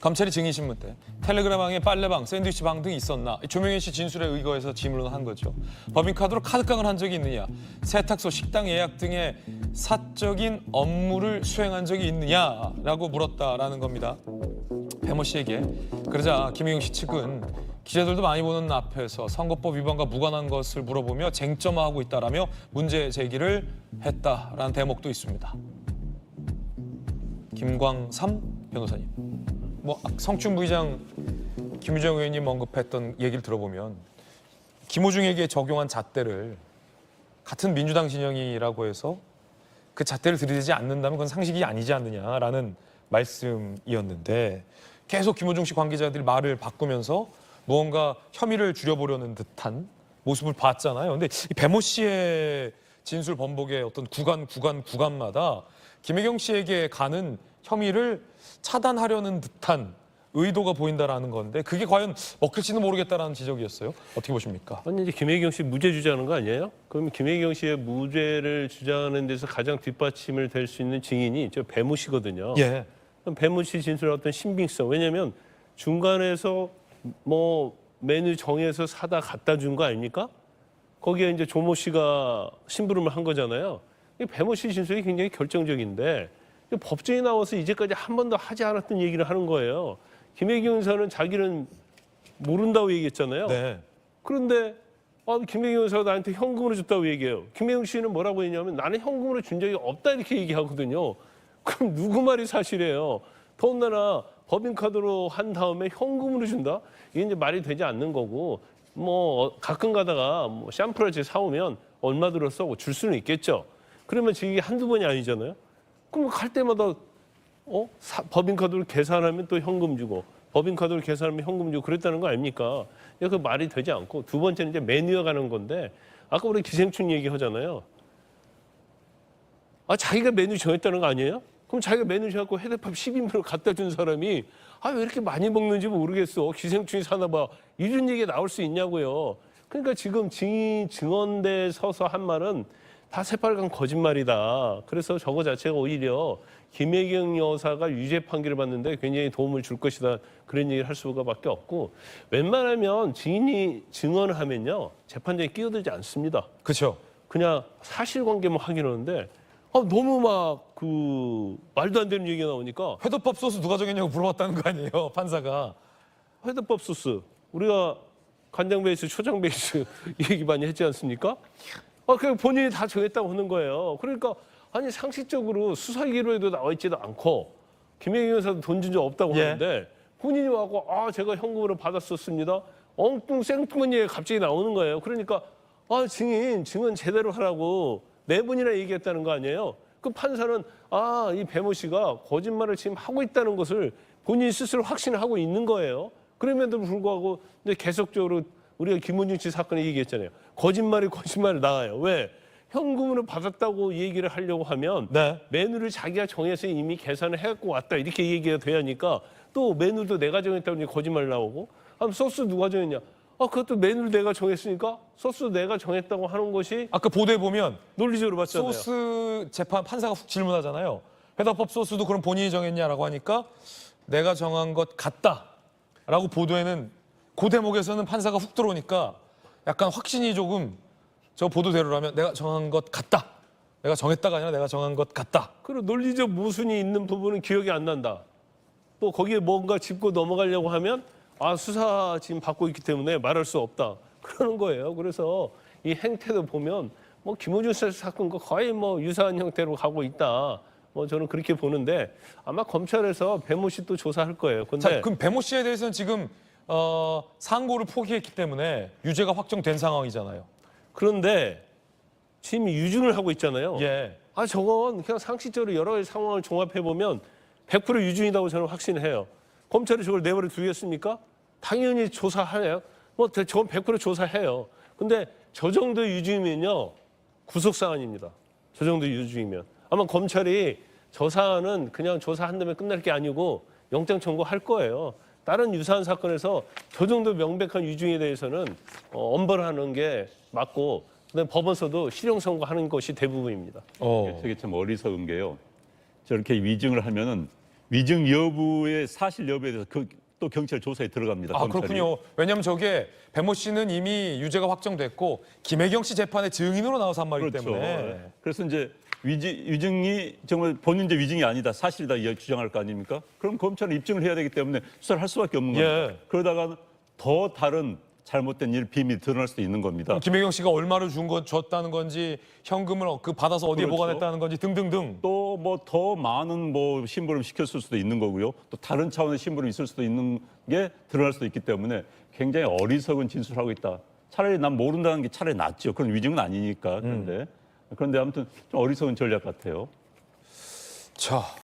검찰이 증인 신문 때 텔레그램방에 빨래방, 샌드위치방 등이 있었나 조명현 씨 진술에 의거해서 질문을 한 거죠. 법인카드로 카드깡을 한 적이 있느냐, 세탁소, 식당 예약 등의 사적인 업무를 수행한 적이 있느냐라고 물었다라는 겁니다. 배모 씨에게 그러자 김혜경 씨 측은 기자들도 많이 보는 앞에서 선거법 위반과 무관한 것을 물어보며 쟁점화하고 있다라며 문제 제기를 했다라는 대목도 있습니다. 김광삼 변호사님. 뭐 성춘 부의장 김유정 의원님 언급했던 얘기를 들어보면 김호중에게 적용한 잣대를 같은 민주당 진영이라고 해서 그 잣대를 들이대지 않는다면 그건 상식이 아니지 않느냐라는 말씀이었는데 계속 김호중 씨 관계자들이 말을 바꾸면서 무언가 혐의를 줄여보려는 듯한 모습을 봤잖아요. 근데 이 배모 씨의 진술 번복의 어떤 구간 구간 구간마다 김혜경 씨에게 가는 혐의를 차단하려는 듯한 의도가 보인다라는 건데 그게 과연 먹힐지는 모르겠다라는 지적이었어요. 어떻게 보십니까? 아니 이제 김혜경 씨 무죄 주장하는 거 아니에요? 그럼 김혜경 씨의 무죄를 주장하는 데서 가장 뒷받침을 될 수 있는 증인이 저 배모 씨거든요. 예. 그럼 배모 씨 진술의 어떤 신빙성. 왜냐하면 중간에서 뭐 메뉴 정해서 사다 갖다 준 거 아닙니까? 거기에 이제 조모 씨가 심부름을 한 거잖아요. 이 배모 씨 진술이 굉장히 결정적인데 이 법정에 나와서 이제까지 한 번도 하지 않았던 얘기를 하는 거예요. 김혜경 여사는 자기는 모른다고 얘기했잖아요. 네. 그런데 아, 김혜경 여사가 나한테 현금으로 줬다고 얘기해요. 김혜경 씨는 뭐라고 했냐면 나는 현금으로 준 적이 없다 이렇게 얘기하거든요. 그럼 누구 말이 사실이에요? 더군다나 법인카드로 한 다음에 현금으로 준다? 이게 이제 말이 되지 않는 거고 뭐 어, 가끔 가다가 뭐 샴푸를 사오면 얼마 들었어? 뭐줄 수는 있겠죠. 그러면 지금 이게 한두 번이 아니잖아요. 그럼 갈 때마다 어? 사- 법인카드로 계산하면 또 현금 주고 법인카드로 계산하면 현금 주고 그랬다는 거 아닙니까? 그 말이 되지 않고 두 번째는 이제 매뉴어 가는 건데 아까 우리 기생충 얘기하잖아요. 아 자기가 메뉴 정했다는 거 아니에요? 그럼 자기가 메뉴 정하고 헤드팝 10인분을 갖다 준 사람이 아 왜 이렇게 많이 먹는지 모르겠어. 기생충이 사나 봐. 이런 얘기가 나올 수 있냐고요. 그러니까 지금 증인 증언대에 서서 한 말은 다 새빨간 거짓말이다. 그래서 저거 자체가 오히려 김혜경 여사가 유죄 판결을 받는데 굉장히 도움을 줄 것이다. 그런 얘기를 할 수가밖에 없고 웬만하면 증인이 증언을 하면요 재판장에 끼어들지 않습니다. 그렇죠. 그냥 사실관계만 확인하는데 아, 너무 막 그 말도 안 되는 얘기가 나오니까 회덮밥 소스 누가 정했냐고 물어봤다는 거 아니에요, 판사가. 회덮밥 소스 우리가 간장 베이스, 초장 베이스 얘기 많이 했지 않습니까? 아, 그냥 본인이 다 정했다고 하는 거예요. 그러니까 아니 상식적으로 수사 기록에도 나와 있지도 않고 김혜경 여사도 돈 준 적 없다고 예. 하는데 본인이 와고 아 제가 현금으로 받았었습니다. 엉뚱 생뚱한 갑자기 나오는 거예요. 그러니까 아 증인 증언 제대로 하라고 네 번이나 얘기했다는 거 아니에요? 그 판사는 아 이 배모 씨가 거짓말을 지금 하고 있다는 것을 본인 스스로 확신을 하고 있는 거예요. 그럼에도 불구하고 이제 계속적으로 우리가 김문중 씨 사건에 얘기했잖아요. 거짓말이 거짓말 나와요. 왜? 현금으로 받았다고 얘기를 하려고 하면 네. 메뉴를 자기가 정해서 이미 계산을 해갖고 왔다 이렇게 얘기가 하니까 또 메뉴도 내가 정했다고 이제 거짓말 나오고 아 소스 누가 정했냐? 아 그것도 메뉴를 내가 정했으니까 소스 내가 정했다고 하는 것이 아까 보도에 보면 논리적으로 맞잖아요. 소스 재판 판사가 훅 질문하잖아요. 회덮밥 소스도 그럼 본인이 정했냐라고 하니까 내가 정한 것 같다라고 보도에는 그 대목에서는 판사가 훅 들어오니까 약간 확신이 조금 저 보도대로라면 내가 정한 것 같다. 내가 정했다가 아니라 내가 정한 것 같다. 그리고 논리적 모순이 있는 부분은 기억이 안 난다. 또 거기에 뭔가 짚고 넘어가려고 하면 아 수사 지금 받고 있기 때문에 말할 수 없다. 그러는 거예요. 그래서 이 행태도 보면 뭐 김호준 씨 사건과 거의 뭐 유사한 형태로 가고 있다. 뭐 저는 그렇게 보는데 아마 검찰에서 배모 씨또 조사할 거예요. 근데 자, 그럼 배모 씨에 대해서는 지금 어, 상고를 포기했기 때문에 유죄가 확정된 상황이잖아요. 그런데 지금 유증을 하고 있잖아요. 예. 아 저건 그냥 상식적으로 여러 가지 상황을 종합해 보면 100% 유증이라고 저는 확신해요. 검찰이 저걸 내버려 두겠습니까? 당연히 조사해요. 뭐 저건 100% 조사해요. 근데 저 정도 유증이면요 구속 사안입니다. 저 정도 유증이면 아마 검찰이 저 사안은 그냥 조사한다면 끝날 게 아니고 영장 청구할 거예요. 다른 유사한 사건에서 저 정도 명백한 유증에 대해서는 어, 엄벌하는 게 맞고 그다음 법원서도 실형 선고하는 것이 대부분입니다. 어. 되게 참 어리석은 게요. 저렇게 위증을 하면은 위증 여부의 사실 여부에 대해서 그, 또 경찰 조사에 들어갑니다. 아 검찰이. 그렇군요. 왜냐하면 저게 배모 씨는 이미 유죄가 확정됐고 김혜경 씨 재판에 증인으로 나와서 한 말이기 그렇죠. 때문에 그래서 이제 위지, 위증이 정말 본인제 위증이 아니다 사실이다 이 주장할 거 아닙니까? 그럼 검찰은 입증을 해야 되기 때문에 수사를 할 수밖에 없는 예. 겁니다. 그러다가 더 다른 잘못된 일 비밀이 드러날 수도 있는 겁니다. 김혜경 씨가 얼마를 준거 줬다는 건지 현금을 그 받아서 어디에 그렇죠. 보관했다는 건지 등등등. 또 뭐 더 많은 뭐 심부름 시켰을 수도 있는 거고요. 또 다른 차원의 심부름 있을 수도 있는 게 드러날 수도 있기 때문에 굉장히 어리석은 진술하고 있다. 차라리 난 모른다는 게 차라리 낫죠. 그런 위증은 아니니까. 그런데 그런데 아무튼 좀 어리석은 전략 같아요. 자